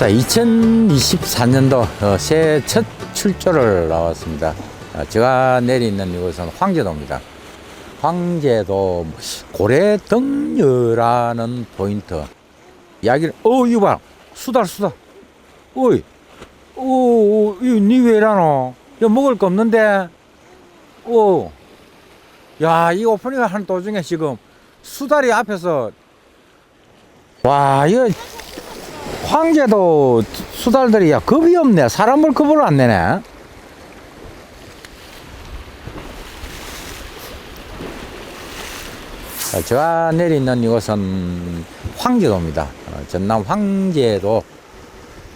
자, 2024년도 어, 새해 첫 출조를 나왔습니다. 어, 제가 내리는 이곳은 황제도입니다. 황제도 고래등녀라는 포인트. 이야기를, 어, 이거 봐. 수달, 수달. 어이, 오, 오, 이거 니왜 이러노? 이거 먹을 거 없는데? 오, 야, 이 오프닝을 한 도중에 지금 수달이 앞에서, 와, 이거 황제도 수달들이 야 겁이 없네. 사람을 겁을 안 내네. 자, 제가 내리는 이곳은 황제도입니다. 어, 전남 황제도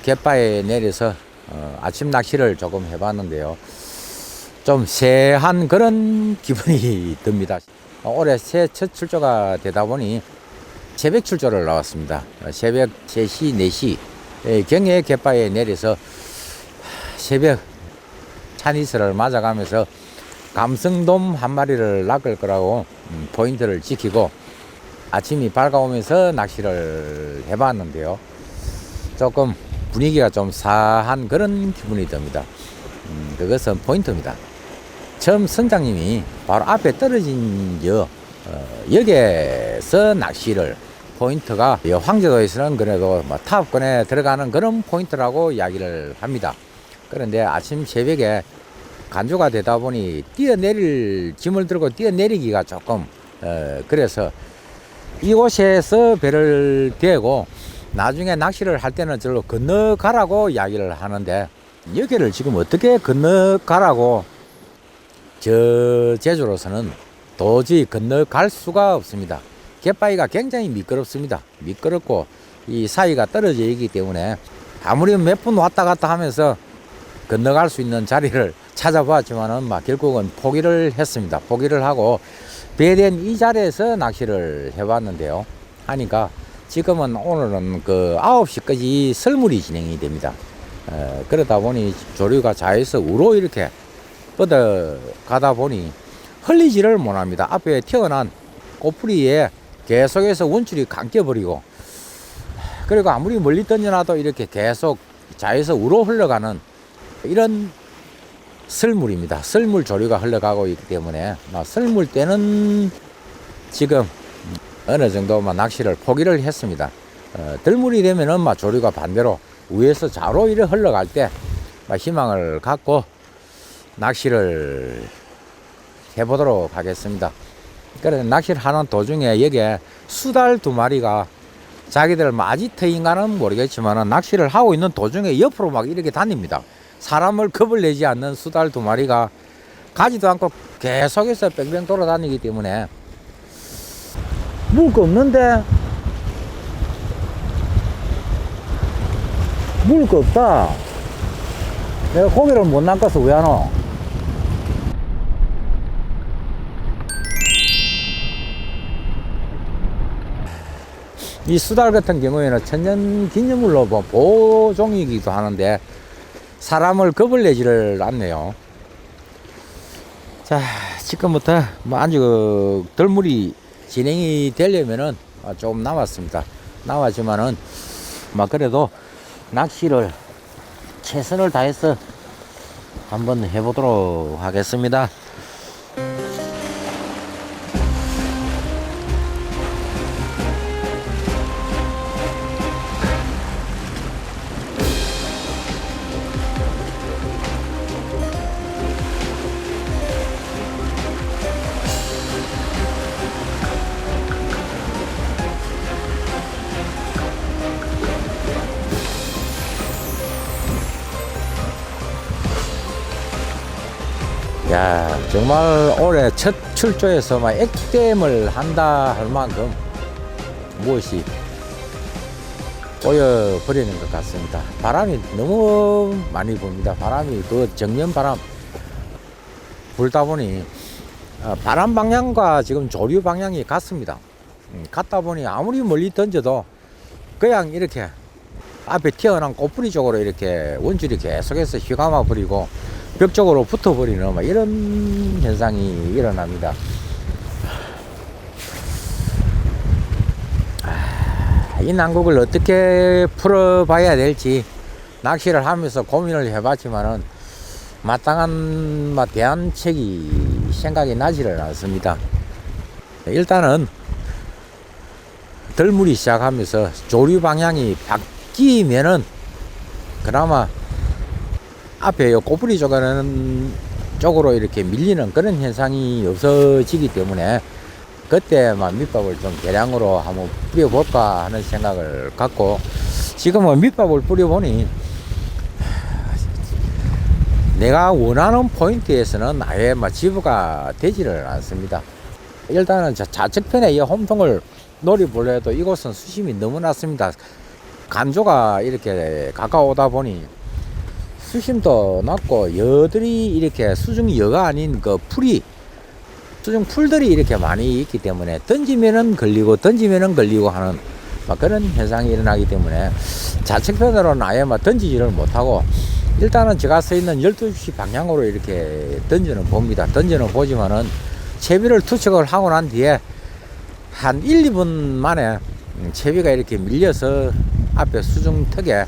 갯바에 내려서 어, 아침 낚시를 조금 해봤는데요. 좀 새한 그런 기분이 듭니다. 어, 올해 새 첫 출조가 되다 보니 새벽 출조를 나왔습니다. 어, 새벽 3시, 4시 에, 경해 갯바에 내려서 새벽 찬이슬을 맞아가면서 감성돔 한 마리를 낚을 거라고 음, 포인트를 지키고 아침이 밝아오면서 낚시를 해봤는데요. 조금 분위기가 좀 사한 그런 기분이 듭니다. 음, 그것은 포인트입니다. 처음 선장님이 바로 앞에 떨어진 여, 어, 역에서 낚시를 포인트가 이 황제도에서는 그래도 뭐 타업권에 들어가는 그런 포인트라고 이야기를 합니다. 그런데 아침 새벽에 간조가 되다 보니 뛰어내릴 짐을 들고 뛰어내리기가 조금 어, 그래서 이곳에서 배를 대고 나중에 낚시를 할 때는 절로 건너가라고 이야기를 하는데 여기를 지금 어떻게 건너가라고 저 제주로서는 도저히 건너갈 수가 없습니다. 갯바위가 굉장히 미끄럽습니다. 미끄럽고 이 사이가 떨어져 있기 때문에 아무리 몇 분 왔다 갔다 하면서 건너갈 수 있는 자리를 찾아봤지만은 막 결국은 포기를 했습니다. 포기를 하고 배된 이 자리에서 낚시를 해봤는데요. 하니까 지금은 오늘은 그 9시까지 설물이 진행이 됩니다. 어, 그러다 보니 조류가 좌에서 우로 이렇게 뻗어 가다 보니 흘리지를 못합니다. 앞에 튀어난 꼬풀이에 계속해서 원줄이 감겨버리고 그리고 아무리 멀리 던져놔도 이렇게 계속 좌에서 우로 흘러가는 이런 설물입니다. 설물 조류가 흘러가고 있기 때문에 막 설물 때는 지금 어느 정도만 낚시를 포기를 했습니다. 어, 들물이 되면은 막 조류가 반대로 위에서 좌로 이래 흘러갈 때막 희망을 갖고 낚시를 해보도록 하겠습니다. 그래서 낚시를 하는 도중에 여기에 수달 두 마리가 자기들 마지터인가는 모르겠지만 낚시를 하고 있는 도중에 옆으로 막 이렇게 다닙니다. 사람을 겁을 내지 않는 수달 두 마리가 가지도 않고 계속해서 뺑뺑 돌아다니기 때문에 물거 없는데 물거 없다. 내가 고기를 못 낚아서 왜 하노? 이 수달 같은 경우에는 천년 기념물로 뭐 보종이기도 하는데 사람을 겁을 내지를 않네요. 자, 지금부터 뭐 아주 그 덜물이 진행이 되려면은 아, 조금 남았습니다. 남았지만은 막 그래도 낚시를 최선을 다해서 한번 해보도록 하겠습니다. 야, 정말 올해 첫 출조에서 막 액땜을 한다 할 만큼 무엇이 보여버리는 것 같습니다. 바람이 너무 많이 붑니다. 바람이 그 정면 바람 불다 보니 어, 바람 방향과 지금 조류 방향이 같습니다. 음, 같다 보니 아무리 멀리 던져도 그냥 이렇게 앞에 튀어나온 꼬풀이 쪽으로 이렇게 원줄이 계속해서 휘감아 버리고 벽 쪽으로 붙어버리는 막 이런 현상이 일어납니다. 아, 이 난국을 어떻게 풀어봐야 될지 낚시를 하면서 고민을 해봤지만은 마땅한 마, 대안책이 생각이 나지를 않습니다. 일단은 덜물이 시작하면서 조류 방향이 바뀌면은 그나마 앞에 요 꼬부리 쪽에는 쪽으로 이렇게 밀리는 그런 현상이 없어지기 때문에 그때만 밑밥을 좀 대량으로 한번 뿌려볼까 하는 생각을 갖고 지금은 밑밥을 뿌려보니 내가 원하는 포인트에서는 아예 막 지부가 되지를 않습니다. 일단은 자- 좌측편에 이 홈통을 노려보려 해도 이곳은 수심이 너무 낮습니다. 간조가 이렇게 가까우다 보니 수심도 낮고 여들이 이렇게 수중 여가 아닌 그 풀이 수중 풀들이 이렇게 많이 있기 때문에 던지면은 걸리고 던지면은 걸리고 하는 막 그런 현상이 일어나기 때문에 좌측편으로는 아예 막 던지지를 못하고 일단은 제가 서 있는 12시 방향으로 이렇게 던지는 봅니다. 던지는 보지만은 채비를 투척을 하고 난 뒤에 한 1, 2분 만에 음, 채비가 이렇게 밀려서 앞에 수중 턱에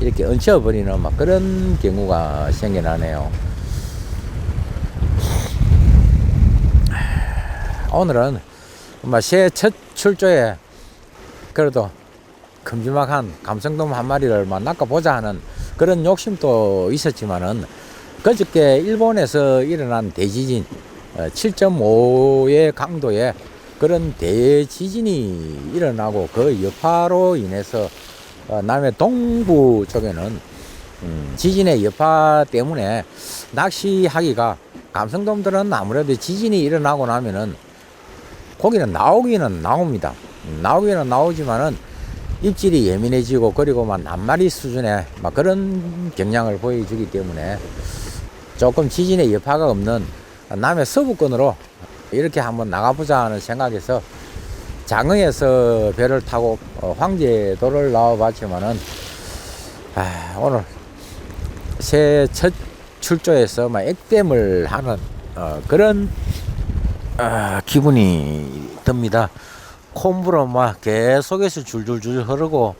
이렇게 얹혀버리는 막 그런 경우가 생겨나네요. 오늘은 새첫 출조에 그래도 큼지막한 감성돔 한 마리를 막 낚아보자 하는 그런 욕심도 있었지만은 그저께 일본에서 일어난 대지진 7.5의 강도의 그런 대지진이 일어나고 그 여파로 인해서 어, 남해 동부 쪽에는 음, 지진의 여파 때문에 낚시하기가 감성돔들은 아무래도 지진이 일어나고 나면은 고기는 나오기는 나옵니다. 음, 나오기는 나오지만은 입질이 예민해지고 그리고 막 낱마리 수준의 막 그런 경향을 보여주기 때문에 조금 지진의 여파가 없는 남해 서부권으로 이렇게 한번 나가보자 하는 생각에서 장흥에서 배를 타고 어, 황제도를 나와봤지만은 아, 오늘 새 첫 출조에서 막 액땜을 하는 어, 그런 아, 기분이 듭니다. 콧물은 막 계속해서 줄줄줄 흐르고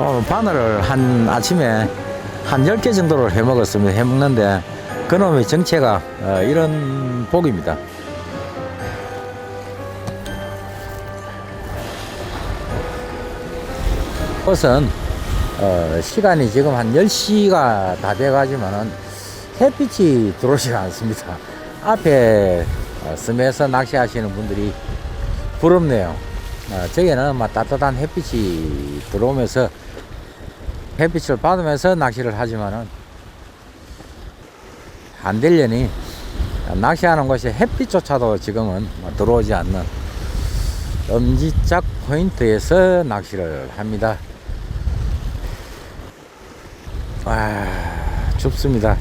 어, 바늘을 한 아침에 한 10개 정도를 해 먹었으면 해 먹는데 그놈의 정체가 어, 이런 복입니다. 것은 어, 시간이 지금 한 10시가 다 돼가지만은 햇빛이 들어오지 않습니다. 앞에 어, 섬에서 낚시하시는 분들이 부럽네요. 어, 저기는 막 따뜻한 햇빛이 들어오면서 햇빛을 받으면서 낚시를 하지만은 안 되려니 낚시하는 곳이 햇빛조차도 지금은 뭐 들어오지 않는 엄지짝 포인트에서 낚시를 합니다. 와 춥습니다.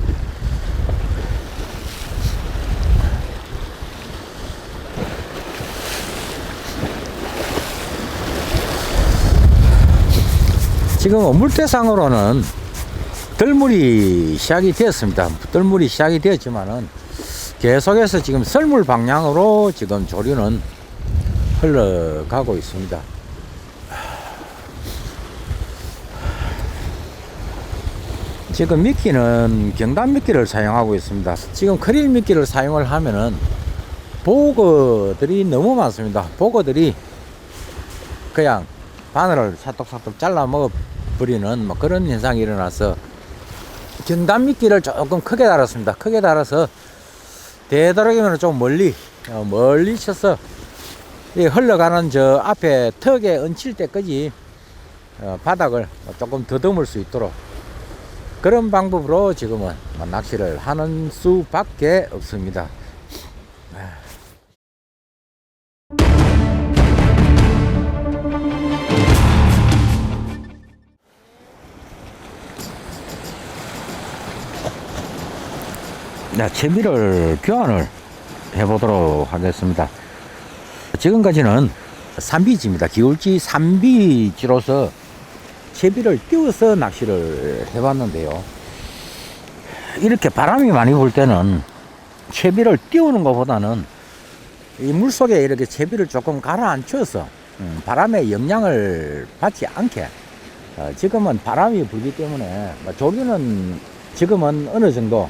지금 물대상으로는 덜물이 시작이 되었습니다. 덜물이 시작이 되었지만은 계속해서 지금 썰물 방향으로 지금 조류는 흘러가고 있습니다. 지금 미끼는 경단 미끼를 사용하고 있습니다. 지금 크릴 미끼를 사용을 하면은 보거들이 너무 많습니다. 보거들이 그냥 바늘을 사톡사톡 잘라 먹어 버리는 뭐 그런 현상이 일어나서 경단 미끼를 조금 크게 달았습니다. 크게 달아서 되도록이면 좀 멀리 어, 멀리 쳐서 이 흘러가는 저 앞에 턱에 얹힐 때까지 어, 바닥을 조금 더듬을 수 있도록 그런 방법으로 지금은 뭐 낚시를 하는 수밖에 없습니다. 네, 채비를 교환을 해보도록 하겠습니다. 지금까지는 삼비지입니다. 기울지 삼비지로서 채비를 띄워서 낚시를 해봤는데요. 이렇게 바람이 많이 불 때는 채비를 띄우는 것보다는 이 물속에 이렇게 채비를 조금 가라앉혀서 음, 바람의 영향을 받지 않게 어, 지금은 바람이 불기 때문에 뭐 조류는 지금은 어느 정도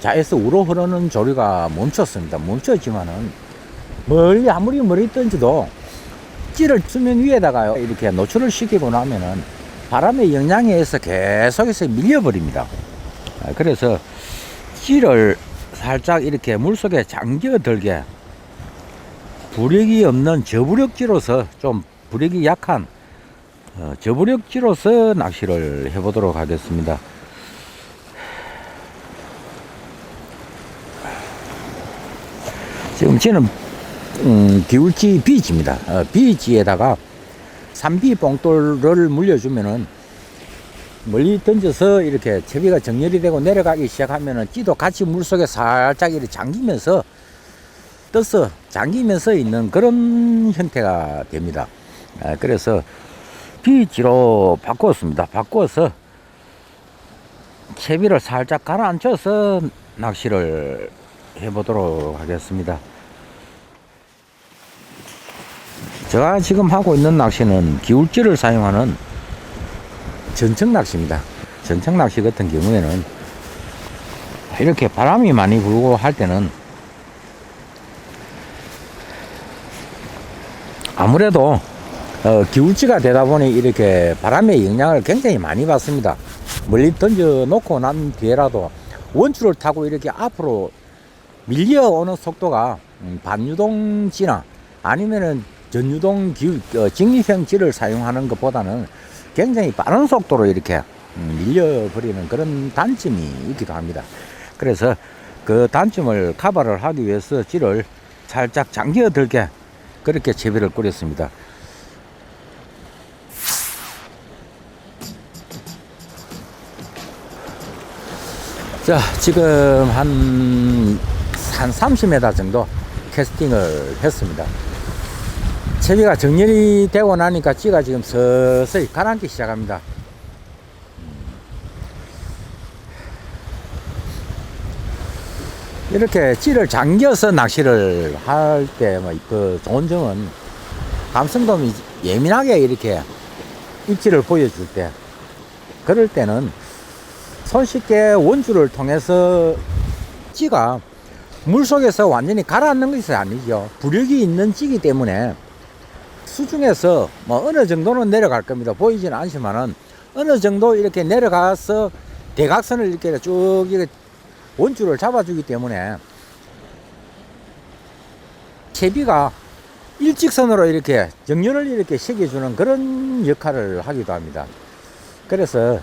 자에서 우로 흐르는 조류가 멈췄습니다. 멈췄지만은 멀리 아무리 멀리 던져도 찌를 수면 위에다가 이렇게 노출을 시키고 나면은 바람의 영향에 의해서 계속해서 밀려버립니다. 아, 그래서 찌를 살짝 이렇게 물속에 잠겨들게 부력이 없는 저부력지로서 좀 부력이 약한 어, 저부력지로서 낚시를 해보도록 하겠습니다. 지금 저는 음, 기울지 비지입니다. 어, 비지에다가 삼비 봉돌을 물려주면은 멀리 던져서 이렇게 채비가 정렬이 되고 내려가기 시작하면은 찌도 같이 물속에 살짝 이렇게 잠기면서 떠서 잠기면서 있는 그런 형태가 됩니다. 아, 그래서 비지로 바꾸었습니다. 바꾸어서 채비를 살짝 가라앉혀서 낚시를 해보도록 하겠습니다. 제가 지금 하고 있는 낚시는 기울지를 사용하는 전청 낚시입니다. 전청 낚시 같은 경우에는 이렇게 바람이 많이 불고 할 때는 아무래도 어, 기울지가 되다 보니 이렇게 바람의 영향을 굉장히 많이 받습니다. 멀리 던져 놓고 난 뒤에라도 원줄을 타고 이렇게 앞으로 밀려오는 속도가 음, 반유동지나 아니면은 전유동 기, 어, 직립형지를 사용하는 것보다는 굉장히 빠른 속도로 이렇게 음, 밀려버리는 그런 단점이 있기도 합니다. 그래서 그 단점을 커버를 하기 위해서 지를 살짝 잠겨들게 그렇게 채비를 꾸렸습니다. 자, 지금 한, 한 30m 정도 캐스팅을 했습니다. 채비가 정렬이 되고 나니까 찌가 지금 서서히 가라앉기 시작합니다. 이렇게 찌를 잠겨서 낚시를 할때뭐그 좋은 점은 감성돔이 예민하게 이렇게 입질을 보여줄 때 그럴 때는 손쉽게 원줄을 통해서 찌가 물속에서 완전히 가라앉는 것이 아니죠. 부력이 있는 찌기 때문에 수중에서 뭐 어느 정도는 내려갈 겁니다. 보이지는 않지만은 어느 정도 이렇게 내려가서 대각선을 이렇게 쭉 원줄을 잡아주기 때문에 채비가 일직선으로 이렇게 정렬을 이렇게 시켜주는 그런 역할을 하기도 합니다. 그래서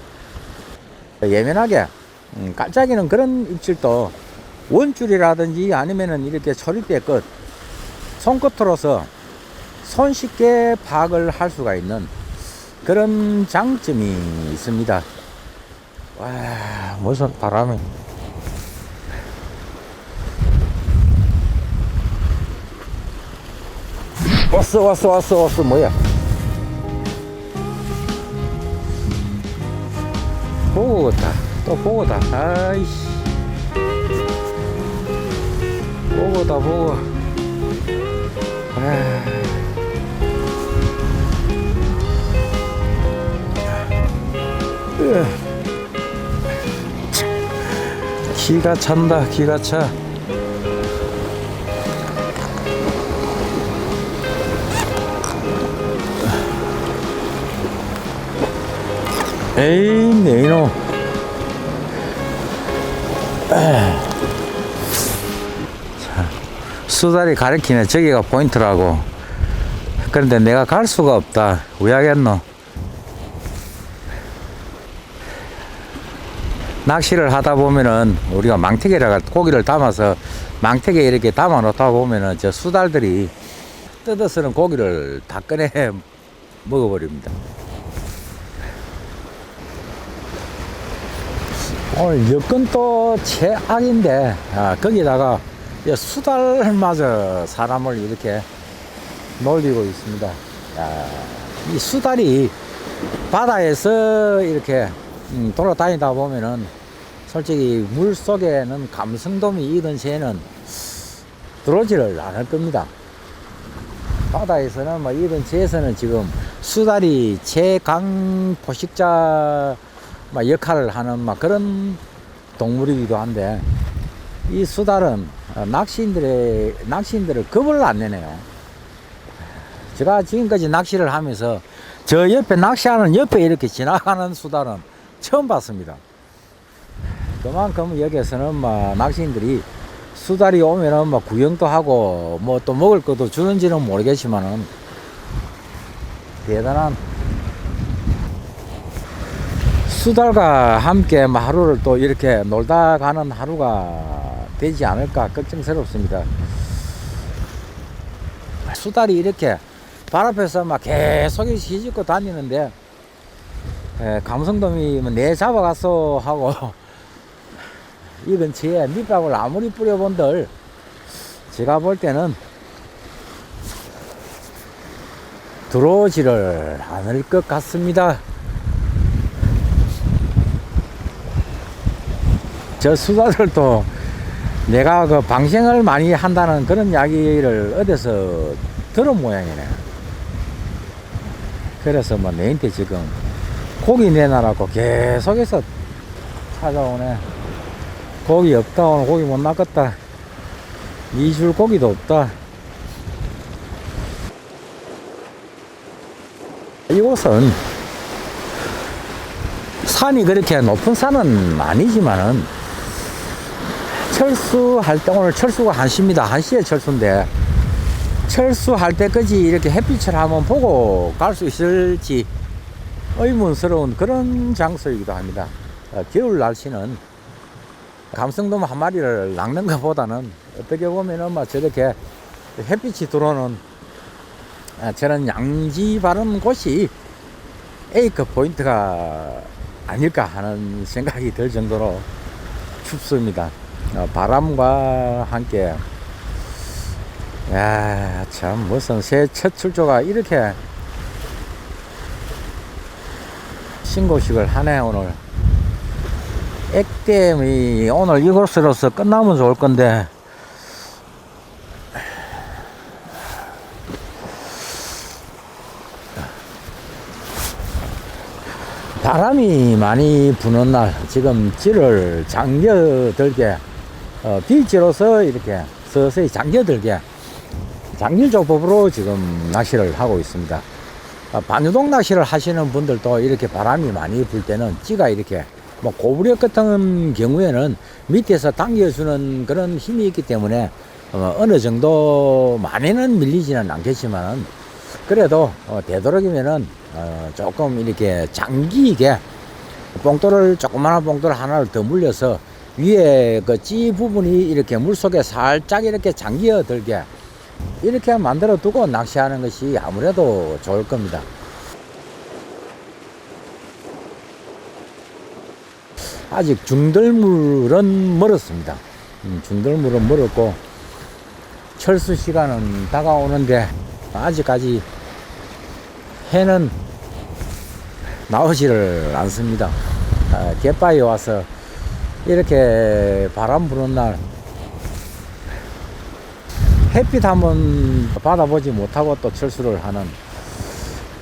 예민하게 음, 깜짝이는 그런 입질도 원줄이라든지 아니면은 이렇게 초립대 끝 손끝으로서 손쉽게 파악을 할 수가 있는 그런 장점이 있습니다. 와, 무슨 바람이. 왔어, 왔어, 왔어, 왔어, 뭐야. 보고 같다. 또 보고다. 아이씨. 보고다, 보고. 아. 기가 찬다, 기가 차. 에이, 네. 자, 수다리 가리키네. 저기가 포인트라고. 그런데 내가 갈 수가 없다. 왜 하겠노? 낚시를 하다 보면은 우리가 망태기라가 고기를 담아서 망태기에 이렇게 담아 놓다 보면은 저 수달들이 뜯어서는 고기를 다 꺼내 먹어버립니다. 오늘 여건도 최악인데 아, 거기다가 이 수달마저 사람을 이렇게 놀리고 있습니다. 야, 이 수달이 바다에서 이렇게 음, 돌아다니다 보면은 솔직히 물 속에는 감성돔이 이던 새는 들어오지를 않을 겁니다. 바다에서는 뭐 이런 새에서는 지금 수달이 최강 포식자 막 역할을 하는 막 그런 동물이기도 한데 이 수달은 어, 낚시인들의 낚시인들을 겁을 안 내네요. 제가 지금까지 낚시를 하면서 저 옆에 낚시하는 옆에 이렇게 지나가는 수달은 처음 봤습니다. 그만큼 여기에서는 막 낚시인들이 수달이 오면은 막 구경도 하고 뭐 또 먹을 것도 주는지는 모르겠지만은 대단한 수달과 함께 막 하루를 또 이렇게 놀다 가는 하루가 되지 않을까 걱정스럽습니다. 수달이 이렇게 발 앞에서 막 계속 시집고 다니는데 에, 감성돔이 뭐내 잡아갔어 하고 이 근처에 밑밥을 아무리 뿌려본들 제가 볼 때는 들어오지를 않을 것 같습니다. 저 수다들도 내가 그 방생을 많이 한다는 그런 이야기를 어디서 들은 모양이네. 그래서 뭐 내한테 지금 고기 내놔라고 계속해서 찾아오네. 고기 없다. 오늘 고기 못 낚았다. 이 줄 고기도 없다. 이곳은 산이 그렇게 높은 산은 아니지만은 철수할 때 오늘 철수가 1시입니다. 1시에 철수인데 철수할 때까지 이렇게 햇빛을 한번 보고 갈 수 있을지 의문스러운 그런 장소이기도 합니다. 어, 겨울 날씨는 감성돔 한 마리를 낚는 것보다는 어떻게 보면은 막 저렇게 햇빛이 들어오는 아, 저런 양지 바른 곳이 A급 포인트가 아닐까 하는 생각이 들 정도로 춥습니다. 어, 바람과 함께 야, 참 무슨 새 첫 출조가 이렇게 신고식을 하네 오늘. 액땜이 오늘 이곳으로서 끝나면 좋을 건데 바람이 많이 부는 날 지금 질을 잠겨들게 어, 빌지로서 이렇게 서서히 잠겨들게 장길조법으로 지금 낚시를 하고 있습니다. 어, 반유동 낚시를 하시는 분들도 이렇게 바람이 많이 불 때는 찌가 이렇게 뭐 고부력 같은 경우에는 밑에서 당겨주는 그런 힘이 있기 때문에 어, 어느 정도 많이는 밀리지는 않겠지만 그래도 어, 되도록이면은 어, 조금 이렇게 장기게 봉돌을 조그마한 봉돌 하나를 더 물려서 위에 그 찌 부분이 이렇게 물 속에 살짝 이렇게 잠겨 들게 이렇게 만들어 두고 낚시하는 것이 아무래도 좋을 겁니다. 아직 중들물은 멀었습니다. 음, 중들물은 멀었고 철수 시간은 다가오는데 아직까지 해는 나오지를 않습니다. 아, 갯바위에 와서 이렇게 바람 부는 날 햇빛 한번 받아보지 못하고 또 철수를 하는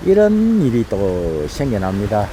이런 일이 또 생겨납니다.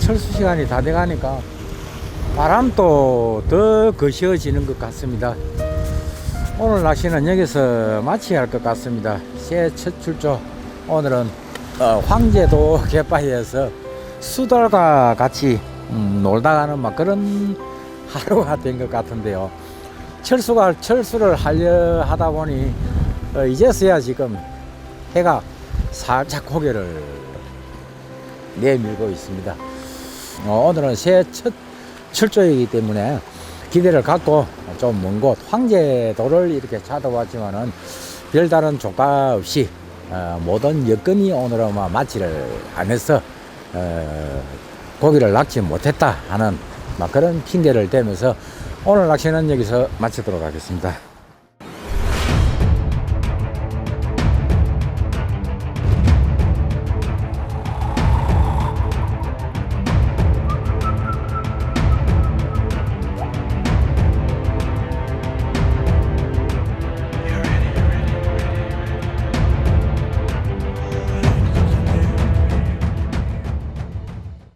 철수 시간이 다 돼가니까 바람도 더 거시어지는 것 같습니다. 오늘 낚시는 여기서 마쳐야 할 것 같습니다. 새해 첫 출조. 오늘은 어, 황제도 갯바위에서 수달과 같이 음, 놀다 가는 막 그런 하루가 된 것 같은데요. 철수가 철수를 하려 하다 보니 어, 이제서야 지금 해가 살짝 고개를 내밀고 있습니다. 어, 오늘은 새해 첫 출조이기 때문에 기대를 갖고 좀 먼 곳 황제도를 이렇게 찾아왔지만은 별다른 조가 없이 어, 모든 여건이 오늘은 뭐 맞지를 않아서 어, 고기를 낚지 못했다 하는 막 그런 핑계를 대면서 오늘 낚시는 여기서 마치도록 하겠습니다.